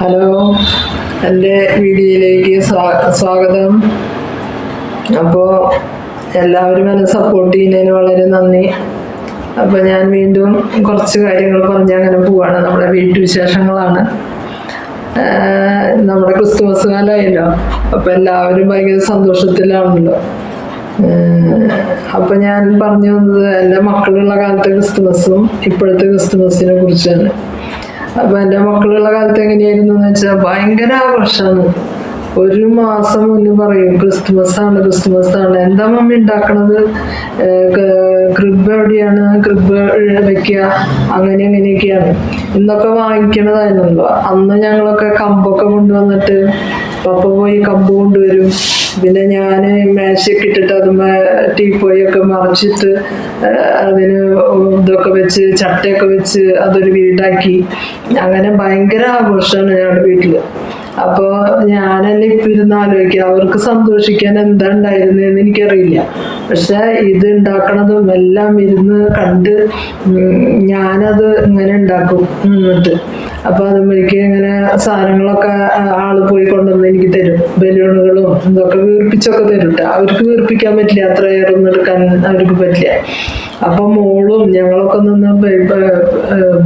Hello എന്റെ വീഡിയോയിലേക്ക് സ്വാഗതം. അപ്പോൾ എല്ലാവരും എന്നെ സപ്പോർട്ട് ചെയ്യുന്നതിന് വളരെ നന്ദി. അപ്പോൾ ഞാൻ വീണ്ടും കുറച്ച് കാര്യങ്ങൾ പറഞ്ഞ് അങ്ങനെ പോവാണ്. നമ്മുടെ വീട്ടുവിശേഷങ്ങളാണ് നമ്മുടെ ക്രിസ്തുമസ് കാലമായല്ലോ അപ്പോൾ എല്ലാവരും ഭയങ്കര സന്തോഷത്തിലാണല്ലോ. അപ്പം ഞാൻ പറഞ്ഞു വന്നത് എന്റെ മക്കളുള്ള കാലത്തെ ക്രിസ്തുമസും ഇപ്പോഴത്തെ ക്രിസ്തുമസിനെ കുറിച്ചാണ്. അപ്പം എന്റെ മക്കളുള്ള കാലത്ത് എങ്ങനെയായിരുന്നു എന്ന് വെച്ചാൽ ഭയങ്കര ആഘോഷമാണ് ഒരു മാസം മുന്നേ പറയും ക്രിസ്തുമസ് ആണ് ക്രിസ്തുമസ് ആണ്. എന്താ മമ്മി ഉണ്ടാക്കണത് ക്രിബ് എവിടെയാണ്? ക്രിബ് വെക്കുക അങ്ങനെ അങ്ങനെയൊക്കെയാണ് ഇന്നൊക്കെ വാങ്ങിക്കണതായിരുന്നല്ലോ. അന്ന് ഞങ്ങളൊക്കെ കമ്പൊക്കെ കൊണ്ടുവന്നിട്ട് പപ്പ പോയി കമ്പ് കൊണ്ടുവരും പിന്നെ ഞാൻ മേശയൊക്കെ ഇട്ടിട്ട് അത് ടീപ്പോയൊക്കെ മറച്ചിട്ട് അതിന് ഇതൊക്കെ വെച്ച് ചട്ടയൊക്കെ വെച്ച് അതൊരു വീടാക്കി. അങ്ങനെ ഭയങ്കര ആഘോഷമാണ് ഞങ്ങളുടെ വീട്ടിൽ അപ്പോൾ ഞാൻ ഇപ്പം ഇരുന്ന് ആലോചിക്കുക അവർക്ക് സന്തോഷിക്കാൻ എന്താ ഉണ്ടായിരുന്നതെന്ന് എനിക്കറിയില്ല. പക്ഷെ ഇത് ഉണ്ടാക്കണതും എല്ലാം ഇരുന്ന് കണ്ട് ഞാനത് ഇങ്ങനെ ഉണ്ടാക്കും. എന്നിട്ട്. അപ്പോൾ അതുമ്പോഴേക്ക് ഇങ്ങനെ സാധനങ്ങളൊക്കെ ആൾ പോയി കൊണ്ടുവന്ന് എനിക്ക് തരും. ബലൂണുകളും ഇതൊക്കെ വീർപ്പിച്ചൊക്കെ തരും. അവർക്ക് വീർപ്പിക്കാൻ പറ്റില്ല. അത്ര ഏറൊന്നും എടുക്കാൻ അവർക്ക് പറ്റില്ല. അപ്പം മോളും ഞങ്ങളൊക്കെ നിന്ന്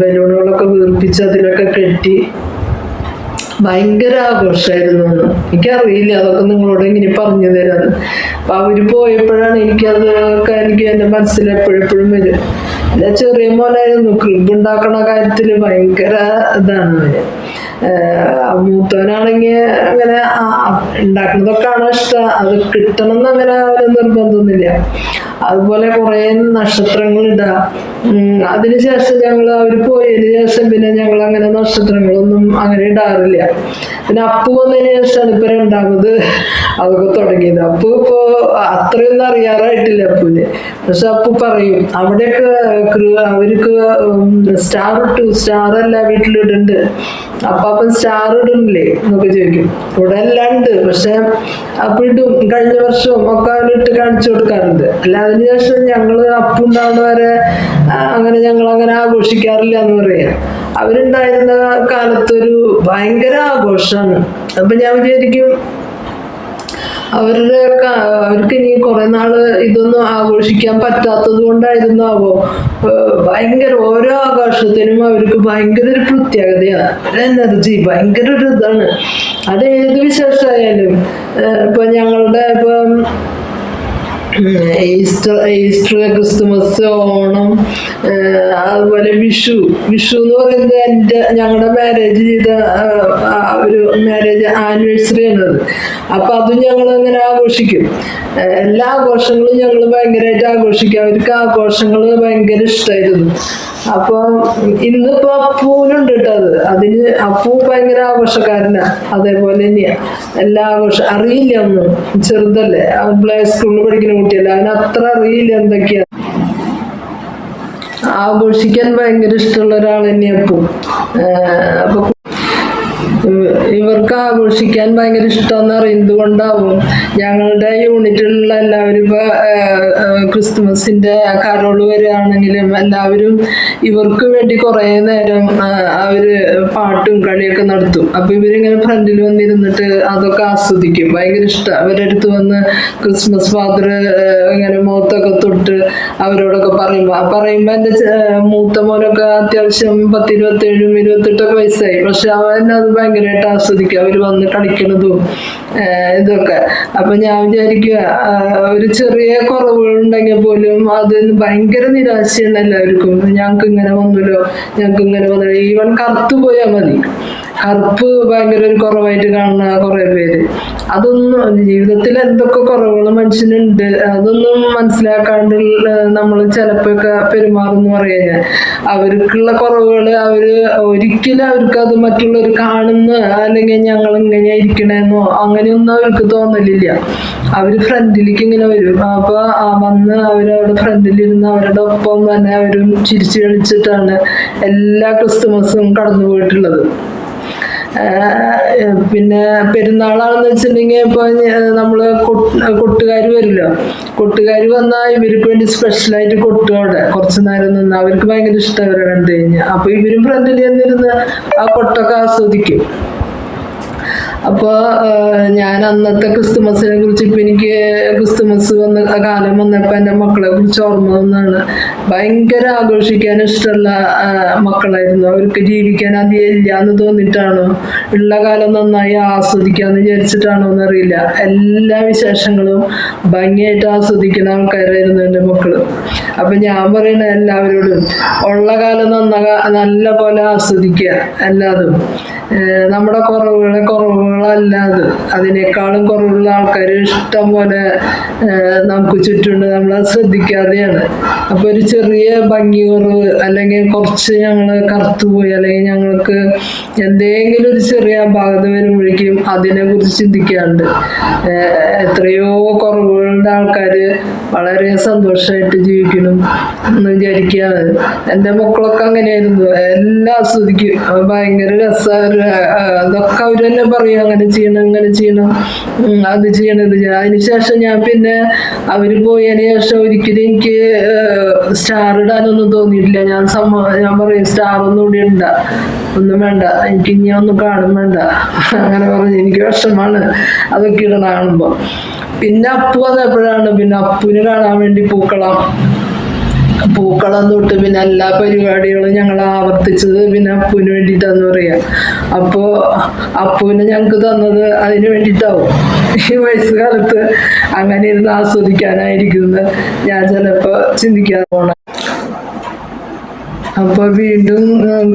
ബലൂണുകളൊക്കെ വീർപ്പിച്ച് അതിലൊക്കെ കെട്ടി ഭയങ്കര ആഘോഷമായിരുന്നു എന്ന് എനിക്കറിയില്ല അതൊക്കെ നിങ്ങളോട് ഇങ്ങനെ പറഞ്ഞു തരാന്ന് അപ്പൊ അവർ പോയപ്പോഴാണ് എനിക്കതൊക്കെ എനിക്ക് എന്റെ മനസ്സിൽ എപ്പോഴെപ്പോഴും വരും. എന്റെ ചെറിയ മോനായിരുന്നു ക്രിബ് ഉണ്ടാക്കണ കാര്യത്തിൽ ഭയങ്കര ഇതാണ് ഏഹ് മൂത്തവനാണെങ്കിൽ അങ്ങനെ ഉണ്ടാക്കുന്നതൊക്കെ ആണോ ഇഷ്ടം. അത് കിട്ടണം എന്ന് അങ്ങനെ ഒരു നിർബന്ധമൊന്നുമില്ല. അതുപോലെ കുറേ നക്ഷത്രങ്ങൾ ഇടാം അതിനുശേഷം ഞങ്ങൾ അവർ പോയതിന് ശേഷം പിന്നെ ഞങ്ങൾ അങ്ങനെ നക്ഷത്രങ്ങളൊന്നും അങ്ങനെ ഇടാറില്ല. പിന്നെ അപ്പു വന്നതിന് ശേഷമാണ് ഇപ്പൊ രണ്ടാമത് അതൊക്കെ തുടങ്ങിയത്. അപ്പു ഇപ്പോ അത്രയൊന്നും അറിയാറായിട്ടില്ല അപ്പുവിന്. പക്ഷെ അപ്പു പറയും അവിടെയൊക്കെ അവർക്ക് സ്റ്റാർ ഇട്ടു. സ്റ്റാർ അല്ല വീട്ടിലിടുന്നുണ്ട് അപ്പാപ്പൻ സ്റ്റാർ ഇടുന്നില്ലേ എന്നൊക്കെ ചോദിക്കും. ഇവിടെ എല്ലാം ഉണ്ട് പക്ഷെ അപ്പൊ കഴിഞ്ഞ വർഷവും ഒക്കെ അവരിട്ട് കാണിച്ചു കൊടുക്കാറുണ്ട്. അല്ല അതിനുശേഷം അപ്പുണ്ടാവുന്ന വരെ അങ്ങനെ ഞങ്ങൾ അങ്ങനെ ആഘോഷിക്കാറില്ല എന്ന് പറയാം. അവരുണ്ടായിരുന്ന കാലത്തൊരു ഭയങ്കര ആഘോഷമാണ് അപ്പൊ ഞാൻ വിചാരിക്കും അവരുടെ അവർക്ക് ഇനി കുറെ നാൾ ഇതൊന്നും ആഘോഷിക്കാൻ പറ്റാത്തത് കൊണ്ടായിരുന്നാവോ ഭയങ്കര ഓരോ ആഘോഷത്തിനും അവർക്ക് ഭയങ്കര ഒരു പ്രത്യേകതയാണ്. ഒരു എനർജി ഭയങ്കര ഒരു ഇതാണ്. അത് ഏത് വിശേഷമായാലും ഇപ്പൊ ഞങ്ങളുടെ ഇപ്പം ഈസ്റ്റർ ഈസ്റ്റർ ക്രിസ്തുമസ് ഓണം അതുപോലെ വിഷു. വിഷു എന്ന് പറയുന്നത് എന്റെ ഞങ്ങളുടെ മാരേജ് ചെയ്ത ഒരു മാരേജ് ആനിവേഴ്സറി ആണത്. അപ്പം അതും ഞങ്ങൾ അങ്ങനെ ആഘോഷിക്കും. എല്ലാ ആഘോഷങ്ങളും ഞങ്ങൾ ഭയങ്കരമായിട്ട് ആഘോഷിക്കും. അവർക്ക് ആഘോഷങ്ങൾ ഭയങ്കര ഇഷ്ടമായിരുന്നു അപ്പോൾ ഇന്നിപ്പോ അപ്പൂനുണ്ട് കേട്ടോ അത്. അതിന് അപ്പു ഭയങ്കര ആഘോഷക്കാരനാ. അതേപോലെ തന്നെയാ. എല്ലാ ആഘോഷം അറിയില്ല ഒന്നും. ചെറുതല്ലേ. പ്ലേ സ്കൂളിൽ പഠിക്കുന്ന കുട്ടിയല്ല. അവന് അത്ര അറിയില്ല എന്തൊക്കെയാ. ആഘോഷിക്കാൻ ഭയങ്കര ഇഷ്ടമുള്ള ഒരാൾ തന്നെയാ അപ്പു അപ്പൊ ഇവ- ഇവർക്ക് ആഘോഷിക്കാൻ ഭയങ്കര ഇഷ്ടമെന്ന് അറിയുന്നത് കൊണ്ടാവും. ഞങ്ങളുടെ യൂണിറ്റിലുള്ള എല്ലാവരും ഇപ്പൊ ക്രിസ്തുമസിന്റെ കരോൾ വരികയാണെങ്കിലും എല്ലാവരും ഇവർക്ക് വേണ്ടി കുറേ നേരം അവർ പാട്ടും കളിയൊക്കെ നടത്തും. അപ്പൊ ഇവരിങ്ങനെ ഫ്രണ്ടിൽ വന്നിരുന്നിട്ട് അതൊക്കെ ആസ്വദിക്കും. ഭയങ്കര ഇഷ്ടം. അവരുടെ അടുത്ത് വന്ന് ക്രിസ്മസ് ഫാദർ ഇങ്ങനെ മുഖത്തൊക്കെ തൊട്ട് അവരോടൊക്കെ പറയുമ്പോ പറയുമ്പോ എന്റെ ചെ- മൂത്ത മോനൊക്കെ അത്യാവശ്യം പത്തിരുപത്തേഴും ഇരുപത്തെട്ടൊക്കെ വയസ്സായി. പക്ഷെ അവൻ അത് ഭയങ്കരമായിട്ട് ആസ്വദിക്കും. അവർ വന്ന് കളിക്കണതും ഇതൊക്കെ. അപ്പൊ ഞാൻ വിചാരിക്കുക ഒരു ചെറിയ കുറവുകളുണ്ടെങ്കിൽ പോലും അത് ഭയങ്കര നിരാശയാണ് എല്ലാവർക്കും. ഞങ്ങൾക്ക് ഇങ്ങനെ വന്നല്ലോ ഞങ്ങൾക്ക് ഇങ്ങനെ വന്നല്ലോ. ഈവൻ കറുത്തു പോയാൽ മതി. കറുപ്പ് ഭയങ്കര ഒരു കുറവായിട്ട് കാണുന്ന കുറെ പേര്. അതൊന്നും ജീവിതത്തിൽ എന്തൊക്കെ കുറവുകൾ മനുഷ്യനുണ്ട് അതൊന്നും മനസ്സിലാക്കാണ്ട് നമ്മൾ ചിലപ്പോഴൊക്കെ പെരുമാറുന്നു പറയാ ഞാൻ. അവർക്കുള്ള കുറവുകൾ അവർ ഒരിക്കലും അവർക്ക് അത് മറ്റുള്ളവർ കാണുന്ന അല്ലെങ്കിൽ ഞങ്ങൾ ഇങ്ങനെ ഇരിക്കണേന്നോ അങ്ങനെയൊന്നും അവർക്ക് തോന്നലില്ല. അവർ ഫ്രണ്ടിലേക്ക് ഇങ്ങനെ വരും. അപ്പൊ ആ വന്ന് അവരവിടെ ഫ്രണ്ടിലിരുന്ന് അവരുടെ ഒപ്പം തന്നെ അവരും ചിരിച്ചു കളിച്ചിട്ടാണ് എല്ലാ ക്രിസ്തുമസും കടന്നു പോയിട്ടുള്ളത് പിന്നെ പെരുന്നാളാണെന്ന് വെച്ചിട്ടുണ്ടെങ്കിൽ ഇപ്പൊ നമ്മൾ കൊട്ടുകാർ വരുമല്ലോ കൊട്ടുകാർ വന്നാൽ ഇവർക്ക് വേണ്ടി സ്പെഷ്യലായിട്ട് കൊട്ടുകളുടെ കുറച്ച് നേരം നിന്ന് അവർക്ക് ഭയങ്കര ഇഷ്ടം അവരെ കണ്ടു കഴിഞ്ഞാൽ അപ്പൊ ഇവരും ഫ്രണ്ടിൽ ചെന്നിരുന്ന് ആ കൊട്ടൊക്കെ ആസ്വദിക്കും. അപ്പോൾ ഞാൻ അന്നത്തെ ക്രിസ്തുമസിനെ കുറിച്ച് ഇപ്പം എനിക്ക് ക്രിസ്തുമസ് വന്ന കാലം വന്നപ്പോൾ എന്റെ മക്കളെ കുറിച്ച് ഓർമ്മ വന്നാണ് ഭയങ്കര ആഘോഷിക്കാൻ ഇഷ്ടമുള്ള മക്കളായിരുന്നു. അവർക്ക് ജീവിക്കാൻ അധികം ഇല്ല എന്ന് തോന്നിയിട്ടാണോ? ഉള്ള കാലം നന്നായി ആസ്വദിക്കാന്ന് വിചാരിച്ചിട്ടാണോ എന്നറിയില്ല. എല്ലാ വിശേഷങ്ങളും ഭംഗിയായിട്ട് ആസ്വദിക്കുന്ന ആൾക്കാരായിരുന്നു എന്റെ മക്കൾ. അപ്പൊ ഞാൻ പറയണ എല്ലാവരോടും ഉള്ള കാലം നന്ന നല്ല പോലെ ആസ്വദിക്കുക എല്ലാതും. നമ്മുടെ കുറവുകളെ കുറവുകളല്ലാതെ അതിനേക്കാളും കുറവുള്ള ആൾക്കാർ ഇഷ്ടം പോലെ നമുക്ക് ചുറ്റുണ്ട്. നമ്മളത് ശ്രദ്ധിക്കാതെയാണ്. അപ്പോൾ ഒരു ചെറിയ ഭംഗി കുറവ് അല്ലെങ്കിൽ കുറച്ച് ഞങ്ങൾ കറുത്തുപോയി അല്ലെങ്കിൽ ഞങ്ങൾക്ക് എന്തെങ്കിലും ഒരു ചെറിയ അപാകത വരുമ്പോഴേക്കും അതിനെ കുറിച്ച് ചിന്തിക്കാണ്ട് എത്രയോ കുറവുകളുടെ ആൾക്കാർ വളരെ സന്തോഷമായിട്ട് ജീവിക്കണം എന്ന് വിചാരിക്കുകയാണ്. എന്റെ മക്കളൊക്കെ അങ്ങനെയായിരുന്നു. എല്ലാം ആസ്വദിക്കും. ഭയങ്കര രസമാണ് അതൊക്കെ അവർ തന്നെ പറയും. അങ്ങനെ ചെയ്യണം ഇങ്ങനെ ചെയ്യണം. അത് ചെയ്യണം ഇത് ചെയ്യണം. അതിനുശേഷം ഞാൻ പിന്നെ അവർ പോയതിന് ശേഷം ഒരിക്കലും എനിക്ക് സ്റ്റാർ ഇടാനൊന്നും തോന്നിയിട്ടില്ല. ഞാൻ സമ്മ ഞാൻ പറയും സ്റ്റാർ ഒന്നും ഇവിടെ ഇണ്ട. ഒന്നും വേണ്ട. എനിക്ക് ഇനി ഒന്നും കാണും വേണ്ട. അങ്ങനെ പറഞ്ഞു എനിക്ക് വിഷമാണ്. അതൊക്കെ ഇടണ കാണുമ്പോ. പിന്നെ അപ്പു വന്നപ്പോഴാണ് പിന്നെ അപ്പുവിന് കാണാൻ വേണ്ടി പൂക്കളം. പൂക്കളം തൊട്ട് പിന്നെ എല്ലാ പരിപാടികളും ഞങ്ങൾ ആവർത്തിച്ചത് പിന്നെ അപ്പുവിന് വേണ്ടിയിട്ടാന്ന് പറയാ. അപ്പോ അപ്പുവിനെ ഞങ്ങക്ക് തന്നത് അതിന് വേണ്ടിയിട്ടാവും ഈ വയസ്സുകാലത്ത് അങ്ങനെ ഇരുന്ന് ആസ്വദിക്കാനായിരിക്കും ഞാൻ ചിലപ്പോ ചിന്തിക്കാതെ പോണ അപ്പൊ വീണ്ടും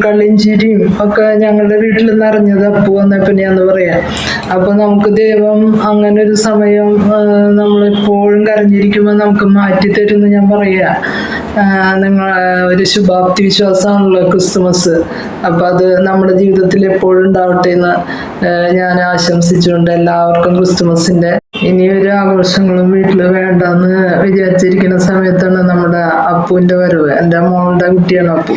കളിഞ്ചിരിയും ഒക്കെ ഞങ്ങളുടെ വീട്ടിൽ നിറഞ്ഞത് അപ്പു എന്ന് പറയാം. അപ്പൊ നമുക്ക് ദൈവം അങ്ങനെ ഒരു സമയം നമ്മളെപ്പോഴും കരഞ്ഞിരിക്കുമ്പോൾ നമുക്ക് മാറ്റി തരുമെന്ന് ഞാൻ പറയാ. നിങ്ങൾ ഒരു ശുഭാപ്തി വിശ്വാസമാണല്ലോ ക്രിസ്തുമസ്. അപ്പൊ അത് നമ്മുടെ ജീവിതത്തിൽ എപ്പോഴും ഉണ്ടാവട്ടെ എന്ന് ഞാൻ ആശംസിച്ചുകൊണ്ട് എല്ലാവർക്കും ക്രിസ്തുമസിന്റെ ഇനിയൊരു ആഘോഷങ്ങളും വീട്ടിൽ വേണ്ടെന്ന് വിചാരിച്ചിരിക്കുന്ന സമയത്താണ് നമ്മുടെ അപ്പുവിന്റെ വരവ്. എന്റെ മോളുടെ കുട്ടിയാണ് അപ്പു.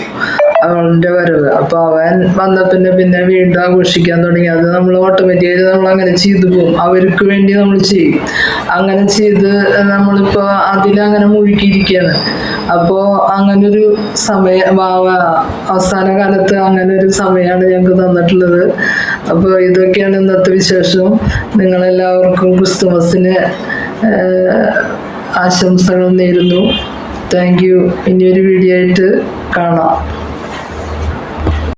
അവളുടെ വരവ്. അപ്പൊ അവൻ വന്ന പിന്നെ പിന്നെ വീണ്ടും ആഘോഷിക്കാൻ തുടങ്ങി. അത് നമ്മൾ ഓട്ടോമാറ്റിക്കായിട്ട് നമ്മൾ അങ്ങനെ ചെയ്തു പോകും. അവർക്ക് വേണ്ടി നമ്മൾ ചെയ്യും. അങ്ങനെ ചെയ്ത് നമ്മളിപ്പോ അതിലങ്ങനെ മുഴുകിയിരിക്കുകയാണ്. അപ്പോ അങ്ങനൊരു സമയ അവസാന കാലത്ത് അങ്ങനെ ഒരു സമയമാണ് ഞങ്ങൾക്ക് തന്നിട്ടുള്ളത്. അപ്പോൾ ഇതൊക്കെയാണ് ഇന്നത്തെ വിശേഷം. നിങ്ങളെല്ലാവർക്കും ക്രിസ്തുമസിന് ആശംസകൾ നേരുന്നു. താങ്ക് യു ഇനിയൊരു വീഡിയോ ആയിട്ട് കാണാം